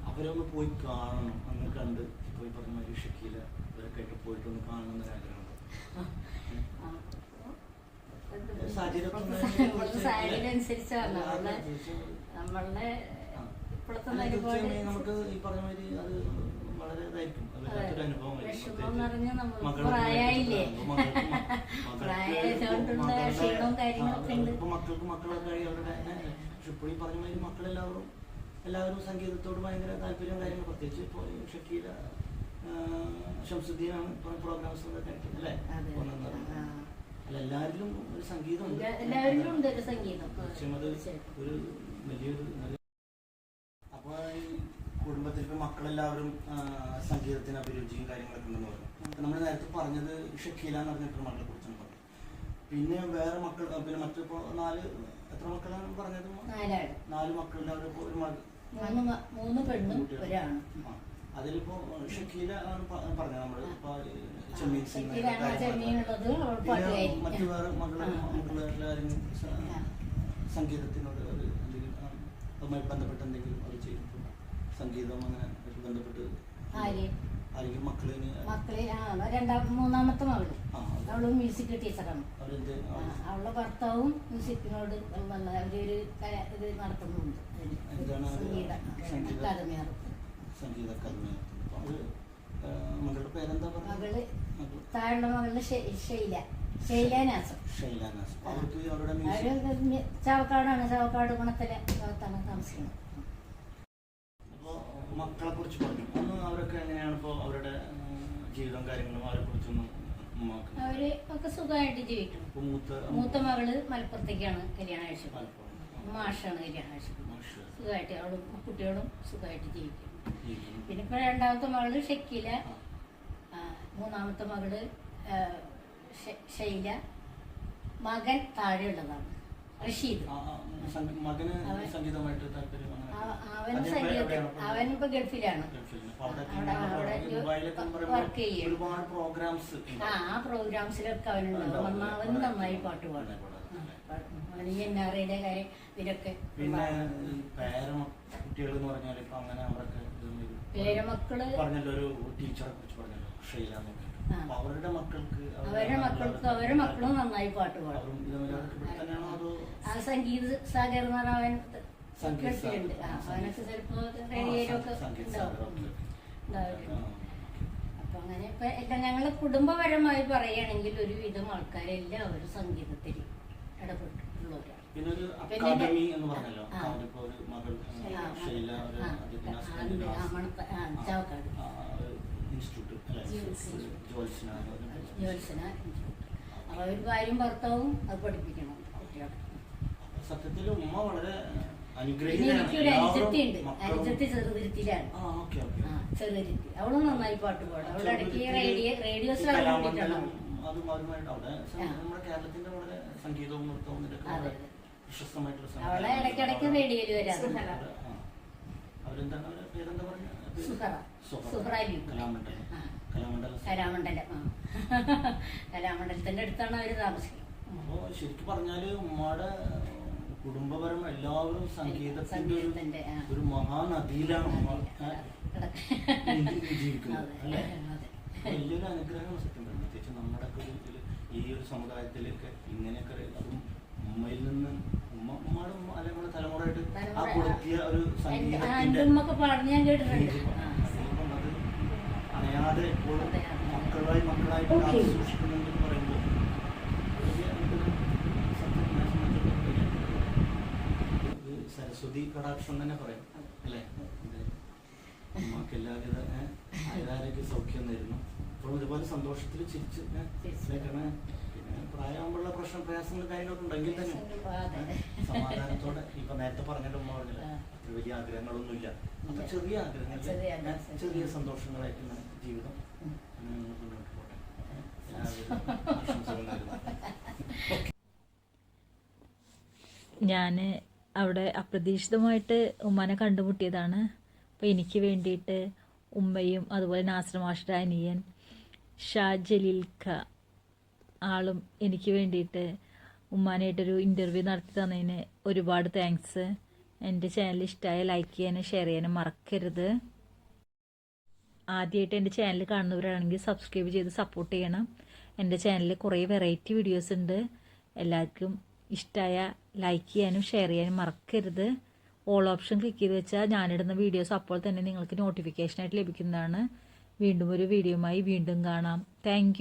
[SPEAKER 2] അവരൊന്ന് പോയി കാണണം. അങ്ങനെ കണ്ട് പോയി പറഞ്ഞ ശീല ഷക്കീല ഇവരൊക്കെ ആയിട്ട് പോയിട്ട് ഒന്ന് കാണണം എന്നൊരു
[SPEAKER 3] ഇപ്പോഴത്തെ സാഹചര്യം അനുസരിച്ചാണ് നമ്മളുടെ നമ്മളുടെ ഇപ്പോഴത്തെ
[SPEAKER 2] നമുക്ക് ഈ പറഞ്ഞ മാതിരി അത് വളരെ ഇതായിരിക്കും. അത്
[SPEAKER 3] വിഷമം നിറഞ്ഞ നമ്മൾ
[SPEAKER 2] മക്കളെ
[SPEAKER 3] പ്രായമായില്ലേ?
[SPEAKER 2] മക്കൾക്ക് മ- *laughs* മക്കൾക്ക്
[SPEAKER 3] പ്രായമായതുകൊണ്ടുള്ള
[SPEAKER 2] മക്കളുടെ-
[SPEAKER 3] ക്ഷീണവും കാര്യങ്ങളൊക്കെ ഉണ്ട്.
[SPEAKER 2] മക്കൾക്ക് മക്കളൊക്കെ ആയി അവരുടെ പറഞ്ഞ മാതിരി മക്കളെല്ലാവരും എല്ലാവരും സംഗീതത്തോട് ഭയങ്കര താല്പര്യം കാര്യങ്ങൾ പ്രത്യേകിച്ച് ഇപ്പോൾ ഷക്കീല ഷംസുദ്ദീനാണ് ഇപ്പൊ പ്രോഗ്രാംസ് അല്ലേ. കൊണ്ടുവന്നത്. അല്ല എല്ലാവരിലും ഒരു സംഗീതമുണ്ട്.
[SPEAKER 3] എല്ലാ- എല്ലാവരിലും ഉണ്ട് ഒരു സംഗീതം.
[SPEAKER 2] വലിയൊരു നല്ല അപ്പോൾ ഈ കുടുംബത്തിൽ മക്കളെല്ലാവരും സംഗീതത്തിന് അഭിരുചിയും കാര്യങ്ങളൊക്കെ ഉണ്ടെന്ന് പറഞ്ഞു. നമ്മൾ നേരത്തെ പറഞ്ഞത് ഷക്കീല എന്ന് പറഞ്ഞിട്ടൊരു മകളെ കുറിച്ചാണ് പറഞ്ഞത്. പിന്നെ വേറെ മക്കൾ പിന്നെ മറ്റിപ്പോ നാല് എത്ര മക്കളാണ് പറഞ്ഞത്? നാല് മക്കളുടെ അവരിപ്പോ ഒരു മകൾ.
[SPEAKER 3] മൂന്ന് പെണ്ണും ഒരാണും.
[SPEAKER 2] അതിലിപ്പോ ഷക്കീല ആണ് പ- പറഞ്ഞത് നമ്മൾ. ഇപ്പൊ ചെമ്മീൻ സിനിമ
[SPEAKER 3] ഷക്കീലാണ് ചെമ്മീനുള്ളത് അവൾ പാട്ടുകാരി
[SPEAKER 2] മറ്റു വേറെ മകളെ
[SPEAKER 3] ആ.
[SPEAKER 2] മക്കളെ എല്ലാവരും സ- സംഗീതത്തിനോട് ഒരു എന്തെങ്കിലും ആ, അതുമായി ബന്ധപ്പെട്ട് എന്തെങ്കിലും അവർ ചെയ്തിട്ടുണ്ടോ സംഗീതം അങ്ങനെ ബന്ധപ്പെട്ട് ആരെങ്കിലും മക്കളെ
[SPEAKER 3] മക്കളെ രണ്ടാം മൂന്നാമത്തെ
[SPEAKER 2] മകൾ.
[SPEAKER 3] അവൾ മ്യൂസിക് ടീച്ചറാണ് അവളുടെ ഭർത്താവും മ്യൂസിക്കിനോട് അവരൊരു ഇത് നടത്തുന്നുണ്ട്? സംഗീത? അക്കാദമി
[SPEAKER 2] സംഗീത അക്കാദമി അപ്പൊ അവർ ആ, മകളുടെ പേരെന്താ മകൾ.
[SPEAKER 3] താഴെ മകളുടെ ഷെ- ഷെയ്ല ഷെയ്ലാനാസം
[SPEAKER 2] ഷൈലാനാസ് അവർക്ക് അവരുടെ
[SPEAKER 3] അവർ
[SPEAKER 2] മ്യൂസിക്
[SPEAKER 3] ചാവക്കാടാണ്. ചാവക്കാട് ഗുണത്തിലെ ഭാഗത്താണ് താമസിക്കുന്നത്.
[SPEAKER 2] അപ്പോൾ മക്കളെ കുറിച്ച് പറഞ്ഞു. ഒന്ന് അവരൊക്കെ എങ്ങനെയാണ് ഇപ്പോൾ അവരുടെ ജീവിതം കാര്യങ്ങളും അവരെ കുറിച്ചൊന്നും ഉമ്മാക്ക്
[SPEAKER 3] അവർ ഒക്കെ സുഖമായിട്ട് ജീവിക്കണം.
[SPEAKER 2] മൂത്ത
[SPEAKER 3] മൂത്ത മകൾ മലപ്പുറത്തേക്കാണ് കല്യാണം കഴിച്ചത്. മാഷാണ് കല്യാണം കഴിച്ചത്.
[SPEAKER 2] മാഷ്
[SPEAKER 3] സുഖമായിട്ട് അവളും കുട്ടികളും സുഖമായിട്ട് ജീവിക്കും.
[SPEAKER 2] ജീവിക്കുന്നു.
[SPEAKER 3] പിന്നെ ഇപ്പൊ രണ്ടാമത്തെ മകൾ ഷക്കീല. മൂന്നാമത്തെ മകൾ ശൈല ഷൈല. മകൻ താഴെയുള്ളതാണ്. റഷീദ്. അവൻ-
[SPEAKER 2] അങ്ങനെ.
[SPEAKER 3] അവൻ
[SPEAKER 2] ഇപ്പൊ?
[SPEAKER 3] ഗൾഫിലാണ്. വർക്ക് ചെയ്യും.
[SPEAKER 2] ഒരുപാട് പ്രോഗ്രാംസ്
[SPEAKER 3] ആ ആ പ്രോഗ്രാംസിലൊക്കെ അവനുണ്ടാവും നന്നാ- അവൻ നന്നായി പാട്ട് പാടും. അവന് എൻ ആർ ഐയുടെ കാര്യം ഇതിലൊക്കെ
[SPEAKER 2] പിന്നെ കുട്ടികൾ എന്ന് പറഞ്ഞാൽ ഇപ്പൊ അങ്ങനെ ഒരു-
[SPEAKER 3] പേരമക്കൾ
[SPEAKER 2] പറഞ്ഞല്ലോ ഒരു ടീച്ചറെ കുറിച്ച് പറഞ്ഞല്ലോ ഷൈല അവരുടെ മക്കൾക്ക്
[SPEAKER 3] അവരുടെ മക്കൾക്ക് അവരുടെ മക്കളും നന്നായി പാട്ട് പാടും. ആ സംഗീത സാഗർ എന്ന് പറഞ്ഞാൽ അവൻ
[SPEAKER 2] സാഗർ.
[SPEAKER 3] അവനൊക്കെ ചിലപ്പോ ഉണ്ടാവും. അപ്പൊ അങ്ങനെ ഇപ്പൊ എല്ലാം ഞങ്ങൾ കുടുംബപരമായി പറയുകയാണെങ്കിൽ ഒരുവിധം ആൾക്കാരെല്ലാവരും സംഗീതത്തിൽ ഇടപെട്ടിട്ടുള്ളവരാണ്
[SPEAKER 2] പിന്നെ ഒരു അക്കാദമി എന്ന് പറഞ്ഞല്ലോ. ഒരു മകൾ അദ്ദേഹത്തിന്റെ. ഇൻസ്റ്റിറ്റ്യൂട്ട്
[SPEAKER 3] ജ്യോത്സ്ന. അപ്പൊ ഒരു ഭാര്യയും ഭർത്താവും അത് പഠിപ്പിക്കണം
[SPEAKER 2] സത്യത്തിൽ ഉമ്മ വളരെ
[SPEAKER 3] എനിക്കൊരു അനുജത്തി ചെറുതിരുത്തിയിലാണ്. ചെറുതിരുത്തി. അവളും നന്നായി പാട്ട് പാടും. അവളുടെ ഇടയ്ക്ക് റേഡിയോ റേഡിയോ
[SPEAKER 2] നമ്മുടെ കേരളത്തിന്റെ വളരെ സംഗീതവും നൃത്തവും പ്രശസ്തമായിട്ടുള്ള
[SPEAKER 3] അവളെ. ഇടയ്ക്കിടയ്ക്ക് വരാറുണ്ട്.
[SPEAKER 2] അവരെന്താണ് പേരെന്താ പറഞ്ഞ?
[SPEAKER 3] സുഹറ. സുഹറ. ലിങ്ക്.
[SPEAKER 2] കലാമണ്ഡലം.
[SPEAKER 3] ആ.
[SPEAKER 2] കലാമണ്ഡലം
[SPEAKER 3] കലാമണ്ഡലം. ആ. *laughs* കലാമണ്ഡലത്തിന്റെ അടുത്താണ് അവർ താമസിക്കുന്നത്.
[SPEAKER 2] അപ്പോ ശരിക്കും പറഞ്ഞാൽ ഉമ്മയുടെ കുടുംബപരം എല്ലാവരും സംഗീതത്തിന്റെ ഒരു
[SPEAKER 3] സംഗീതത്തിന്റെ
[SPEAKER 2] ഒരു മഹാനദിയിലാണ് ഉമ്മ ഏ, ജീവി- ജീവിക്കുന്നത് അല്ലേ? വലിയൊരു അനുഗ്രഹമാണ് സത്യം പറഞ്ഞാൽ പ്രത്യേകിച്ച് നമ്മുടെ ഈ ഒരു സമുദായത്തിലേക്ക് ഇങ്ങനെയൊക്കെ അതും ഉമ്മയിൽ നിന്ന്
[SPEAKER 3] ഉമ്മൊക്കെ പാടുന്ന ഞാൻ കേട്ടിട്ടുണ്ട്.
[SPEAKER 2] എപ്പോഴും. മക്കളായി സൂക്ഷിക്കുന്നുണ്ടെന്ന് പറയുമ്പോൾ സരസ്വതി കടാക്ഷം തന്നെ പറയാം അല്ലേ? അമ്മക്കെല്ലാവിധ എല്ലാവിധ ആയുരാരോഗ്യ സൗഖ്യം നേരുന്നു അപ്പോഴും ഒരുപാട് സന്തോഷത്തിൽ ചിരിച്ച് പ്രായമാകുമ്പോഴുള്ള പ്രശ്നം പ്രയാസങ്ങൾ കാര്യങ്ങളൊക്കെ ഉണ്ടെങ്കിൽ തന്നെ സമാധാനത്തോടെ ഇപ്പൊ നേരത്തെ പറഞ്ഞല്ലോ ഉമ്മ പറഞ്ഞില്ല അത്ര വലിയ ആഗ്രഹങ്ങളൊന്നുമില്ല. അപ്പൊ ചെറിയ ആഗ്രഹങ്ങൾ
[SPEAKER 3] ചെറിയ
[SPEAKER 2] സന്തോഷങ്ങളായിട്ടുള്ള സന്തോഷങ്ങളായിട്ട് ജീവിതം മുന്നോട്ട് പോട്ടെ.
[SPEAKER 1] ഞാൻ അവിടെ അപ്രതീക്ഷിതമായിട്ട് ഉമ്മനെ കണ്ടുമുട്ടിയതാണ്. അപ്പോൾ എനിക്ക് വേണ്ടിയിട്ട് ഉമ്മയും അതുപോലെ നാസർ അനിയൻ ഷാ ജലീൽ ഖ ആളും എനിക്ക് വേണ്ടിയിട്ട് ഉമ്മാനായിട്ടൊരു ഇന്റർവ്യൂ നടത്തി തന്നതിന് ഒരുപാട് താങ്ക്സ് എന്റെ ചാനൽ ഇഷ്ടമായ ലൈക്ക് ചെയ്യാനും ഷെയർ ചെയ്യാനും മറക്കരുത്. ആദ്യമായിട്ട് എന്റെ ചാനൽ കാണുന്നവരാണെങ്കിൽ സബ്സ്ക്രൈബ് ചെയ്ത് സപ്പോർട്ട് ചെയ്യണം. എന്റെ ചാനലിൽ കുറേ വെറൈറ്റി വീഡിയോസ് ഉണ്ട്. എല്ലാവർക്കും ഇഷ്ടമായ ലൈക്ക് ചെയ്യാനും ഷെയർ ചെയ്യാനും മറക്കരുത്. ഓൾ ഓപ്ഷൻ ക്ലിക്ക് ചെയ്ത് വെച്ചാൽ ഞാനിടുന്ന വീഡിയോസ് അപ്പോൾ തന്നെ നിങ്ങൾക്ക് നോട്ടിഫിക്കേഷനായിട്ട് ലഭിക്കുന്നതാണ്. വീണ്ടും ഒരു വീഡിയോയുമായി വീണ്ടും കാണാം. താങ്ക്